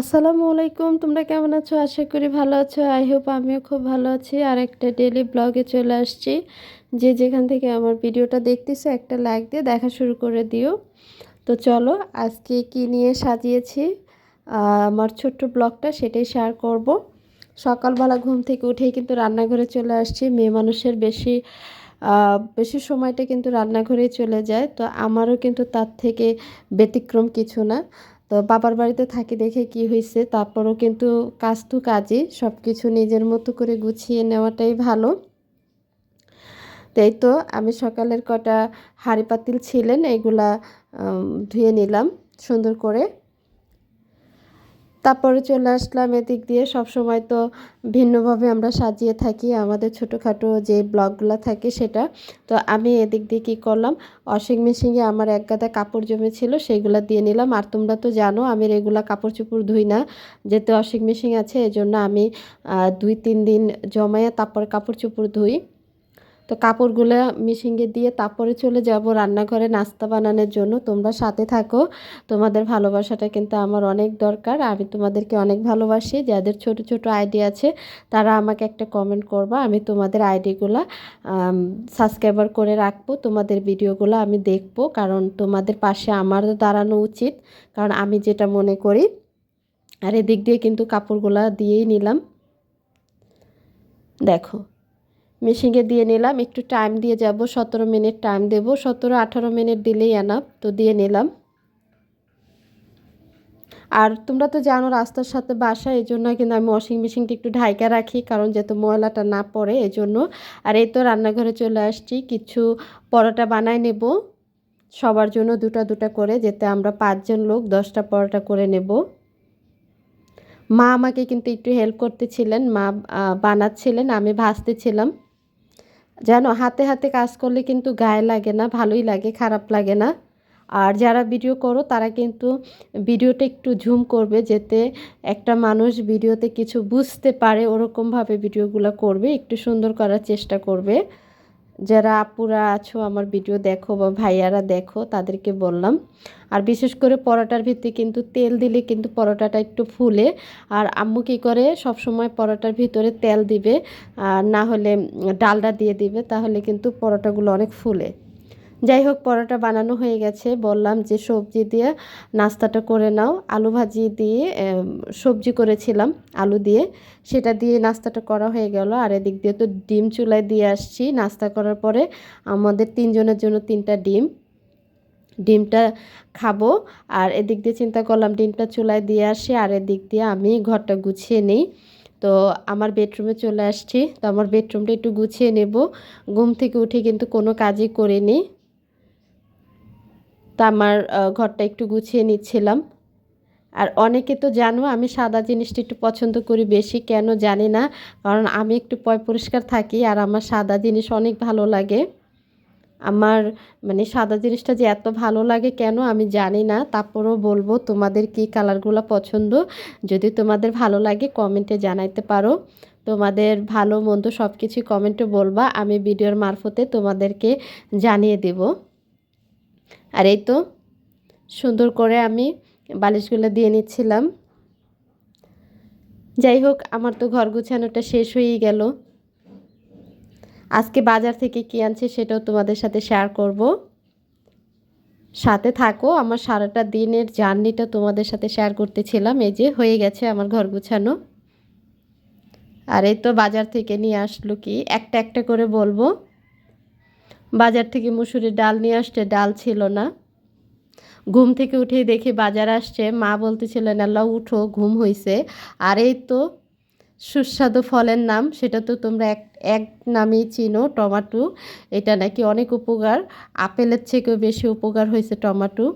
আসসালামু আলাইকুম, তোমরা কেমন আছো? আশা করি ভালো আছো। আই হোপ আমিও খুব ভালো আছি। আর একটা ডেলি ব্লগে চলে আসছি। যে যেখান থেকে আমার ভিডিওটা দেখতেছো, একটা লাইক দিয়ে দেখা শুরু করে দিও। তো চলো, আজকে কি নিয়ে সাজিয়েছি? আমার ছোট্ট ব্লগটা সেটাই শেয়ার করব। সকালবেলা ঘুম থেকে উঠেই কিন্তু রান্নাঘরে চলে আসছি। মেয়ে মানুষের বেশি বেশি সময়টা কিন্তু রান্নাঘরেই চলে যায়। তো আমারও কিন্তু তার থেকে ব্যতিক্রম কিছু না। তো বাবার বাড়িতে থাকি দেখে কি হয়েছে তারপরও কিন্তু কাজ তো কাজই সব কিছু নিজের মতো করে গুছিয়ে নেওয়াটাই ভালো। তাই তো আমি সকালের কটা হাড়ি পাতিল ছিলেন, এগুলা ধুয়ে নিলাম সুন্দর করে। তারপরে চলে আসলাম এদিক দিয়ে। সব সময় তো ভিন্নভাবে আমরা সাজিয়ে থাকি, আমাদের ছোটোখাটো যে ব্লগগুলো থাকে সেটা। তো আমি এদিক দিয়ে কী করলাম, ওয়াশিং মেশিনে আমার এক গাদা কাপড় জমেছিল, সেগুলো দিয়ে নিলাম। আর তোমরা তো জানো, আমি রেগুলার কাপড় চোপড় ধুই না, যেহেতু ওয়াশিং মেশিন আছে, এজন্য আমি দুই, তিন দিন জমায়ে তারপরে কাপড় চোপড় ধুই। তো কাপড়গুলো মিশিংয়ে দিয়ে তারপরে চলে যাব রান্নাঘরে নাস্তা বানানোর জন্য। তোমরা সাথে থাকো। তোমাদের ভালোবাসাটা কিন্তু আমার অনেক দরকার। আমি তোমাদেরকে অনেক ভালোবাসি। যাদের ছোট ছোট আইডি আছে, তারা আমাকে একটা কমেন্ট করবা। আমি তোমাদের আইডিগুলো সাবস্ক্রাইবার করে রাখব। তোমাদের ভিডিওগুলো আমি দেখব। কারণ তোমাদের পাশে আমারও দাঁড়ানো উচিত। কারণ আমি যেটা মনে করি, আর এদিক দিয়ে কিন্তু কাপড়গুলা দিয়েই নিলাম। দেখো। মেশিনে দিয়ে নিলাম, একটু টাইম দিয়ে যাব, সতেরো মিনিট টাইম দেব, সতেরো, আঠারো মিনিট দিলেই আনাপ তো দিয়ে নিলাম। আর তোমরা তো জানো রাস্তার সাথে বাসা, এই জন্য কিন্তু আমি ওয়াশিং মেশিনটি একটু ঢাইকা রাখি, কারণ যাতে ময়লাটা না পড়ে, এই জন্য। আর এই তো রান্নাঘরে চলে আসছি, কিছু পরোটা বানাই নেব। সবার জন্য দুটা দুটা করে, যেতে আমরা পাঁচজন লোক দশটা পরোটা করে নেব। মা আমাকে কিন্তু একটু হেল্প করতেছিলেন, মা বানাচ্ছিলেন, আমি ভাজতেছিলাম। যেন হাতে হাতে কাজ করলে কিন্তু গায়ে লাগে না, ভালোই লাগে, খারাপ লাগে না। আর যারা ভিডিও করো, তারা কিন্তু ভিডিওটা একটু ঝুম করবে, যেতে একটা মানুষ ভিডিওতে কিছু বুঝতে পারে, ওরকমভাবে ভিডিওগুলো করবে, একটু সুন্দর করার চেষ্টা করবে। যারা আপুরা আছো, আমার ভিডিও দেখো বা ভাইয়ারা দেখো, তাদেরকে বললাম। আর বিশেষ করে পরোটার ভিতরে কিন্তু তেল দিলে কিন্তু পরোটাটা একটু ফুলে। আর আম্মু কী করে সব সময় পরোটার ভিতরে তেল দিবে, আর না হলে ডালডা দিয়ে দিবে, তাহলে কিন্তু পরোটাগুলো অনেক ফুলে। যাই হোক, পরোটা বানানো হয়ে গেছে। বললাম যে সবজি দিয়ে নাস্তাটা করে নাও। আলু ভাজি দিয়ে সবজি করেছিলাম আলু দিয়ে। সেটা দিয়ে নাস্তাটা করা হয়ে গেল। আর এদিক দিয়ে তো ডিম চুলায় দিয়ে আসছি। নাস্তা করার পরে আমাদের তিনজনের জন্য তিনটা ডিম। ডিমটা খাব। আর এদিক দিয়ে চিন্তা করলাম ডিমটা চুলায় দিয়ে আসি। আর এদিক দিয়ে আমি ঘরটা গুছিয়ে নিই। তো আমার বেডরুমে চলে আসছি। তো আমার বেডরুমটা একটু গুছিয়ে নেব। ঘুম থেকে উঠে কিন্তু কোনো কাজই করিনি। তা আমার ঘরটা একটু গুছিয়ে নিচ্ছিলাম। আর অনেকে তো জানো আমি সাদা জিনিসটা একটু পছন্দ করি বেশি, কেন জানি না। কারণ আমি একটু পয় পরিষ্কার থাকি আর আমার সাদা জিনিস অনেক ভালো লাগে। আমার মানে সাদা জিনিসটা যে এত ভালো লাগে কেন আমি জানি না। তারপরেও বলব তোমাদের কি কালারগুলো পছন্দ? যদি তোমাদের ভালো লাগে কমেন্টে জানাইতে পারো। তোমাদের ভালো, মন্দ সব কিছু কমেন্টে বলবা, আমি ভিডিওর মারফতে তোমাদেরকে জানিয়ে দেব। আর এই তো সুন্দর করে আমি বালিশগুলো দিয়ে নিচ্ছিলাম। যাই হোক, আমার তো ঘর গুছানোটা শেষ হয়েই গেল। আজকে বাজার থেকে কী আনছে সেটাও তোমাদের সাথে শেয়ার করব। সাথে থাকো, আমার সারাটা দিনের জার্নিটা তোমাদের সাথে শেয়ার করতেছিলাম। এই যে হয়ে গেছে আমার ঘর গুছানো। আর এই তো বাজার থেকে নিয়ে আসলো কি? একটা একটা করে বলব। বাজার থেকে মুসুরির ডাল নিয়ে আসছে ডাল ছিল না। ঘুম থেকে উঠেই দেখি বাজার আসছে। মা বলতেছিলেন আল্লাহ উঠো, ঘুম হয়েছে আর এই তো সুস্বাদু ফলের নাম, সেটা তো তোমরা এক এক নামেই চিনো, টমাটো। এটা নাকি অনেক উপকার। আপেলের থেকেও বেশি উপকার হয়েছে টমাটো।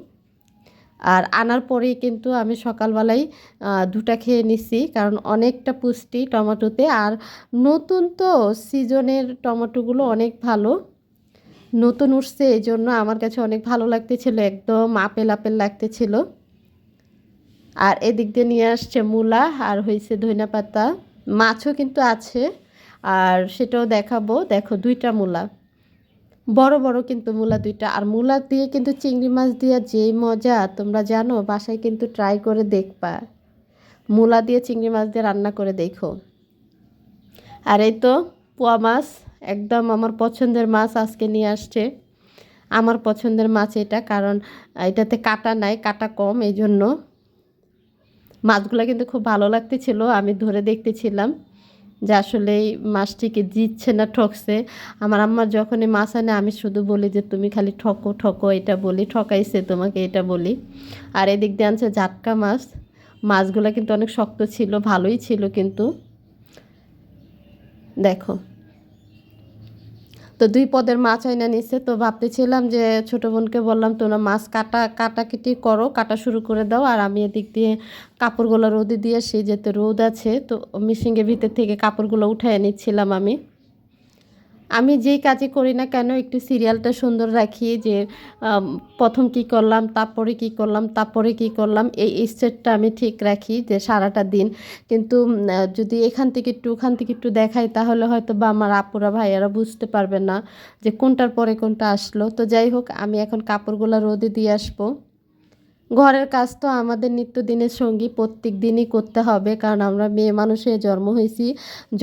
আর আনার পরেই কিন্তু আমি সকালবেলায় দুটা খেয়ে নিছি, কারণ অনেকটা পুষ্টি টমাটোতে। আর নতুন তো সিজনের টমেটোগুলো অনেক ভালো। নতুন উঠছে, এই জন্য আমার কাছে অনেক ভালো লাগতেছিল, একদম আপেল আপেল লাগতেছিল। আর এদিক দিয়ে নিয়ে আসছে মূলা আর হয়েছে ধইনা পাতা। মাছও কিন্তু আছে, আর সেটাও দেখাবো। দেখো দুইটা মূলা। বড় বড় কিন্তু মূলা দুইটা। আর মূলা দিয়ে কিন্তু চিংড়ি মাছ দিয়ে যেই মজা, তোমরা জানো, বাসায় কিন্তু ট্রাই করে দেখবা। মূলা দিয়ে চিংড়ি মাছ দিয়ে রান্না করে দেখো। আর এই তো পোয়া মাছ। একদম আমার পছন্দের মাছ আজকে নিয়ে আসছে। আমার পছন্দের মাছ এটা, কারণ এটাতে কাটা নাই, কাটা কম এই জন্য মাছগুলো কিন্তু খুব ভালো লাগতেছিল, আমি ধরে দেখতেছিলাম যে আসলে এই মাছটিকে জিতছে না, ঠকছে। আমার আম্মার যখনই মাছ আনে, আমি শুধু বলি যে, তুমি খালি ঠকো ঠকো, এটা বলি, ঠকাইছে তোমাকে, এটা বলি। আর এদিক দিয়ে আনছে জাটকা মাছ। মাছগুলো কিন্তু অনেক শক্ত ছিল, ভালোই ছিল কিন্তু। দেখো। তো দুই পদের মাছ আইনা নিচ্ছে তো ভাবতেছিলাম যে ছোটো বোনকে বললাম, তোমরা মাছ কাটা কাটাকিটি করো, কাটা শুরু করে দাও, আর আমি এদিক দিয়ে কাপড়গুলো রোদে দিয়ে আসি যেতে রোদ আছে। তো মিশিংয়ের ভিতর থেকে কাপড়গুলো উঠায় নিচ্ছিলাম আমি। আমি যেই কাজই করি না কেন, একটু সিরিয়ালটা সুন্দর রাখি যে প্রথম কি করলাম, তারপরে কি করলাম, তারপরে কি করলাম, এই স্টেটটা আমি ঠিক রাখি যে সারাটা দিন। কিন্তু যদি এখান থেকে একটু, ওখান থেকে একটু দেখাই, তাহলে হয়তো বা আমার আপুরা, ভাইয়ারা বুঝতে পারবে না যে কোনটার পরে কোনটা আসলো। তো যাই হোক, আমি এখন কাপড়গুলো রোদে দিয়ে আসব। ঘরের কাজ তো আমাদের নিত্যদিনের সঙ্গী প্রত্যেক দিনই করতে হবে, কারণ আমরা মেয়ে মানুষে জন্ম হয়েছি।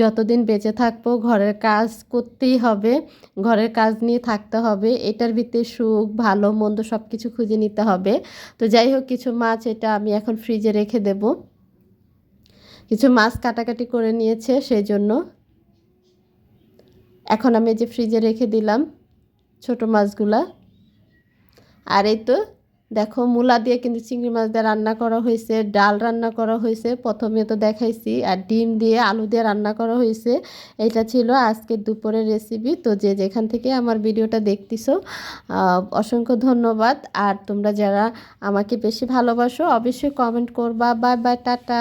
যতদিন বেঁচে থাকব ঘরের কাজ করতেই হবে, ঘরের কাজ নিয়ে থাকতে হবে, এটার ভিতরে সুখ, ভালো, মন্দ সব কিছু খুঁজে নিতে হবে। তো যাই হোক, কিছু মাছ এটা আমি এখন ফ্রিজে রেখে দেব। কিছু মাছ কাটাকাটি করে নিয়েছে সেই জন্য এখন আমি যে ফ্রিজে রেখে দিলাম ছোট মাছগুলা। আর এই তো দেখো, মূলা দিয়ে কিন্তু চিংড়ি মাছ দিয়ে রান্না করা হয়েছে, ডাল রান্না করা হয়েছে, প্রথমে তো দেখাইছি, আর ডিম দিয়ে আলু দিয়ে রান্না করা হয়েছে। এটা ছিল আজকে দুপুরের রেসিপি তো যে যেখান থেকে আমার ভিডিওটা দেখতেছো অসংখ্য ধন্যবাদ। আর তোমরা যারা আমাকে বেশি ভালোবাসো, অবশ্যই কমেন্ট করবা। Bye bye tata.